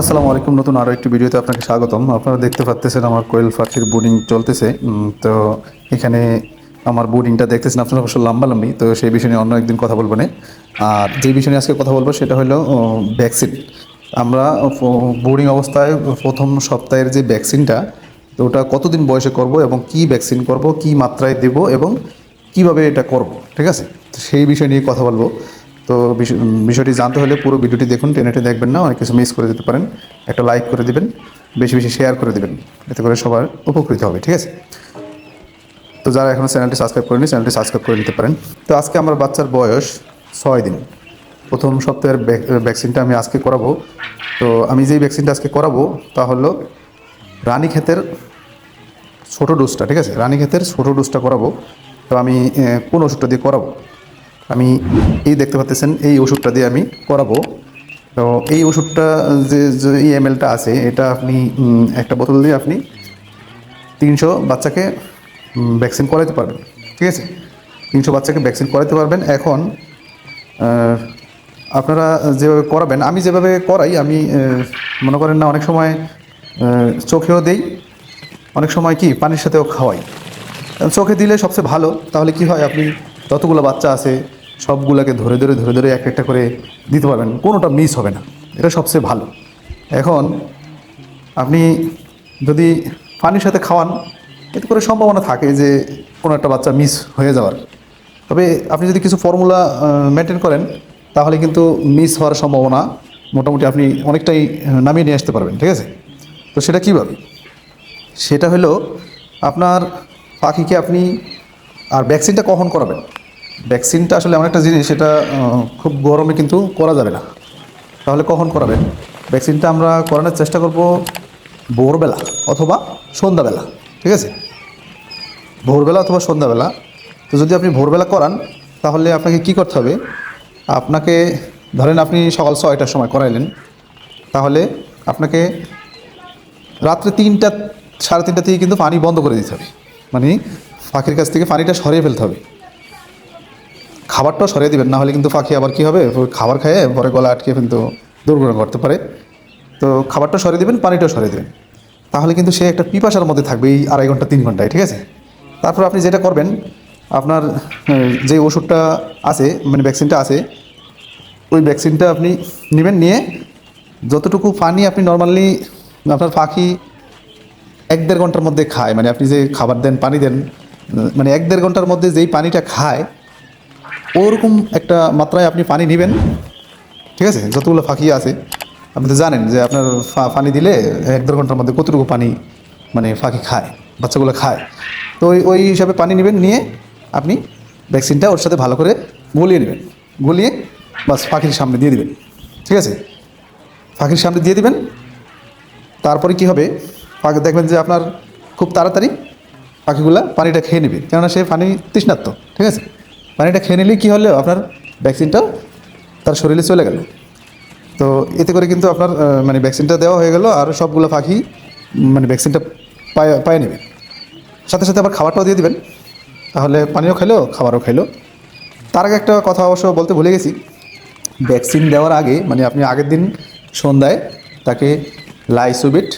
আসসালামু আলাইকুম। নতুন আরও একটি ভিডিওতে আপনাকে স্বাগতম। আপনারা দেখতে পাচ্ছেন আমার কোয়েল পাখির বোর্ডিং চলতেছে। তো এখানে আমার বোর্ডিংটা দেখতেছেন আপনারা অবশ্য লম্বা লম্বি, তো সেই বিষয় নিয়ে অন্য একদিন কথা বলব না। আর যে বিষয় নিয়ে আজকে কথা বলব সেটা হলো ভ্যাকসিন আমরা বোর্ডিং অবস্থায় প্রথম সপ্তাহের যে ভ্যাকসিনটা তো ওটা কতদিন বয়সে করব এবং কি ভ্যাকসিন করব, কি মাত্রায় দেব এবং কীভাবে এটা করব, ঠিক আছে? সেই বিষয় নিয়ে কথা বলব। তো বিষ- বিষয়টি জানতে হলে পুরো ভিডিওটি দেখুন টেনেটে দেখবেন না, অনেক কিছু মিস করে দিতে পারেন। একটা লাইক করে দিবেন, বেশি বেশি শেয়ার করে দিবেন, এতে করে সবার উপকৃত হবে, ঠিক আছে? তো যারা এখনও চ্যানেলটি সাবস্ক্রাইব করেনি চ্যানেলটি সাবস্ক্রাইব করে নিতে পারেন। তো আজকে আমার বাচ্চার বয়স ছয় দিন। প্রথম সপ্তাহের ভ্যাক- ভ্যাকসিনটা আমি আজকে করাবো। তো আমি যেই ভ্যাকসিনটা আজকে করাবো, তা হলো রানীক্ষেতের ছোটো ডোজটা ঠিক আছে? রানীক্ষেতের ছোটো ডোজটা করাবো। তো আমি কোন ওষুধটা দিয়ে করাবো? আমি এই দেখতে পাচ্ছেন এই ওষুধটা দিয়ে আমি করাবো। তো এই ওষুধটা যে এই এমএলটা আছে, এটা আপনি একটা বোতল দিয়ে আপনি তিনশো বাচ্চাকে ভ্যাকসিন করাতে পারবেন, ঠিক আছে? তিনশো বাচ্চাকে ভ্যাকসিন করাতে পারবেন। এখন আপনারা যেভাবে করাবেন, আমি যেভাবে করাই, আমি মনে করেন না, অনেক সময় চোখেও দেই, অনেক সময় কি, পানির সাথেও খাওয়াই। চোখে দিলে সবচেয়ে ভালো, তাহলে কি হয়, আপনি যতগুলো বাচ্চা আছে সবগুলোকে ধরে ধরে ধরে ধরে এক একটা করে দিতে পারবেন, কোনোটা মিস হবে না। এটা সবচেয়ে ভালো। এখন আপনি যদি পানির সাথে খাওয়ান, এতে করে সম্ভাবনা থাকে যে কোনো একটা বাচ্চা মিস হয়ে যাওয়ার। তবে আপনি যদি কিছু ফর্মুলা মেনটেন করেন, তাহলে কিন্তু মিস হওয়ার সম্ভাবনা মোটামুটি আপনি অনেকটাই নামিয়ে নিয়ে আসতে পারবেন, ঠিক আছে? তো সেটা কীভাবে? সেটা হলো, আপনার পাখিকে আপনি আর ভ্যাকসিনটা কখন করাবেন? ভ্যাকসিনটা আসলে এমন একটা জিনিস, সেটা খুব গরমে কিন্তু করা যাবে না। তাহলে কখন করাবেন ভ্যাকসিনটা আমরা করানোর চেষ্টা করব ভোরবেলা অথবা সন্ধ্যাবেলা, ঠিক আছে? ভোরবেলা অথবা সন্ধ্যাবেলা। তো যদি আপনি ভোরবেলা করান, তাহলে আপনাকে কি করতে হবে? আপনাকে, ধরেন আপনি সকাল ছয়টার সময় করাইলেন, তাহলে আপনাকে রাত্রে তিনটা, সাড়ে তিনটা থেকে কিন্তু পানি বন্ধ করে দিতে হবে। মানে পাখির কাছ থেকে পানিটা সরিয়ে ফেলতে হবে। খাবারটাও সরিয়ে দেবেন না হলে কিন্তু পাখি আবার কী হবে? খাবার খেয়ে পরে গলা আটকে কিন্তু দুর্ঘটনা করতে পারে। তো খাবারটা সরিয়ে দেবেন, পানিটাও সরিয়ে দেবেন। তাহলে কিন্তু সে একটা পিপাসার মধ্যে থাকবে এই আড়াই ঘণ্টা, তিন ঘন্টায়, ঠিক আছে? তারপর আপনি যেটা করবেন, আপনার যে ওষুধটা আছে মানে ভ্যাকসিনটা আছে, ওই ভ্যাকসিনটা আপনি নেবেন, নিয়ে যতটুকু পানি আপনি নর্মালি আপনার পাখি এক দেড় ঘণ্টার মধ্যে খায় মানে আপনি যে খাবার দেন, পানি দেন মানে এক দেড় ঘণ্টার মধ্যে যেই পানিটা খায় ওরকম একটা মাত্রায় আপনি পানি নেবেন। ঠিক আছে? যতগুলো পাখি আছে। আপনি তো জানেন যে আপনার পানি দিলে এক দেড় ঘণ্টার মধ্যে কতটুকু পানি মানে পাখি খায়, বাচ্চাগুলো খায়। তো ওই ওই হিসাবে পানি নেবেন, নিয়ে আপনি ভ্যাকসিনটা ওর সাথে ভালো করে গলিয়ে নেবেন। গলিয়ে বাস পাখির সামনে দিয়ে দিবেন। ঠিক আছে? পাখির সামনে দিয়ে দিবেন। তারপরে কি হবে? পাখি দেখবেন যে আপনার খুব তাড়াতাড়ি পাখিগুলা পানিটা খেয়ে নেবে। কেননা সে পানি তৃষ্ণার্ত। ঠিক আছে? পানিটা খেয়ে নিলে কী হলো আপনার ভ্যাকসিনটাও তার শরীরে চলে গেল। তো এতে করে কিন্তু আপনার মানে ভ্যাকসিনটা দেওয়া হয়ে গেল আর সবগুলো পাখি মানে ভ্যাকসিনটা পায়, পায়ে নেবে। সাথে সাথে আবার খাবারটাও দিয়ে দিবেন। তাহলে পানিও খেলো খাবারও খেলো তার আগে একটা কথা অবশ্য বলতে ভুলে গেছি। ভ্যাকসিন দেওয়ার আগে মানে আপনি আগের দিন সন্ধ্যায় তাকে লাইসোবিট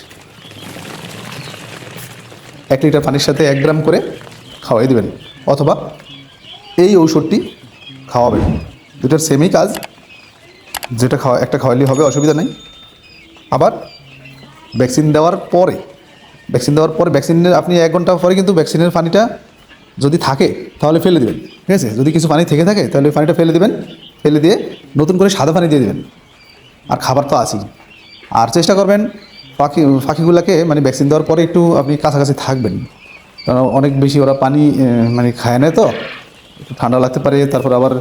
এক লিটার পানির সাথে এক গ্রাম করে খাওয়াই দেবেন। অথবা এই ঔষধটি খাওয়াবেন দুটার সেমই কাজ। যেটা খাওয়া, একটা খাওয়ালেই হবে, অসুবিধা নেই। আবার ভ্যাকসিন দেওয়ার পরে ভ্যাকসিন দেওয়ার পরে ভ্যাকসিনের আপনি এক ঘণ্টা পরে কিন্তু ভ্যাকসিনের পানিটা যদি থাকে, তাহলে ফেলে দেবেন। ঠিক আছে? যদি কিছু পানি থেকে থাকে, তাহলে পানিটা ফেলে দেবেন। ফেলে দিয়ে নতুন করে সাদা পানি দিয়ে দেবেন। আর খাবার তো আছেই। আর চেষ্টা করবেন, পাখি, পাখিগুলোকে মানে ভ্যাকসিন দেওয়ার পরে একটু আপনি কাছাকাছি থাকবেন। কারণ অনেক বেশি ওরা পানি মানে খায় না তো। একটু ঠান্ডা লাগতে পারে, তারপর আবার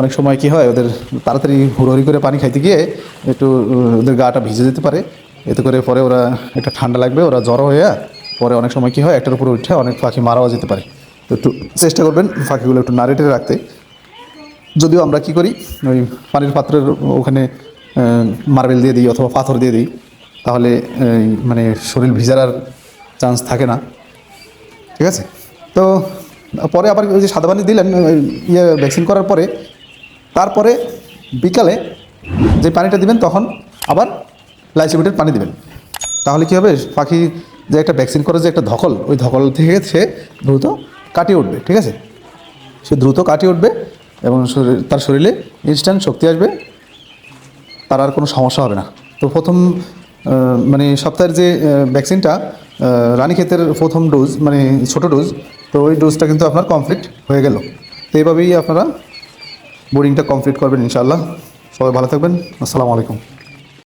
অনেক সময় কি হয়, ওদের তাড়াতাড়ি হুড়োহুড়ি করে পানি খাইতে গিয়ে একটু ওদের গাটা ভিজে যেতে পারে। এতে করে পরে ওরা একটা ঠান্ডা লাগবে, ওরা জ্বর হয়ে পরে অনেক সময় কি হয়, একটার উপরে উঠে অনেক পাখি মারাও যেতে পারে। তো একটু চেষ্টা করবেন পাখিগুলো একটু নাড়েটে রাখতে। যদিও আমরা কি করি, ওই পানির পাত্রের ওখানে মার্বেল দিয়ে দিই অথবা পাথর দিয়ে দিই, তাহলে মানে শরীর ভিজার চান্স থাকে না। ঠিক আছে? তো পরে আবার ওই যে সাদা পানি দিলেন ইয়ে ভ্যাকসিন করার পরে, তারপরে বিকালে যে পানিটা দিবেন, তখন আবার লাইসিমিটের পানি দিবেন। তাহলে কী হবে? পাখি যে একটা ভ্যাকসিন করে যে একটা ধকল, ওই ধকল থেকে সে দ্রুত কাটিয়ে উঠবে, ঠিক আছে? সে দ্রুত কাটিয়ে উঠবে এবং তার শরীরে ইনস্ট্যান্ট শক্তি আসবে, তার আর কোনো সমস্যা হবে না। তো প্রথম মানে সপ্তাহের যে ভ্যাকসিনটা রানীক্ষেতের প্রথম ডোজ মানে ছোট ডোজ তো ওই ডোজটা কিন্তু আপনার কমপ্লিট হয়ে গেল। তো এইভাবেই আপনারা বোর্ডিংটা কমপ্লিট করবেন ইনশাআল্লাহ। সবাই ভালো থাকবেন। আসসালামু আলাইকুম।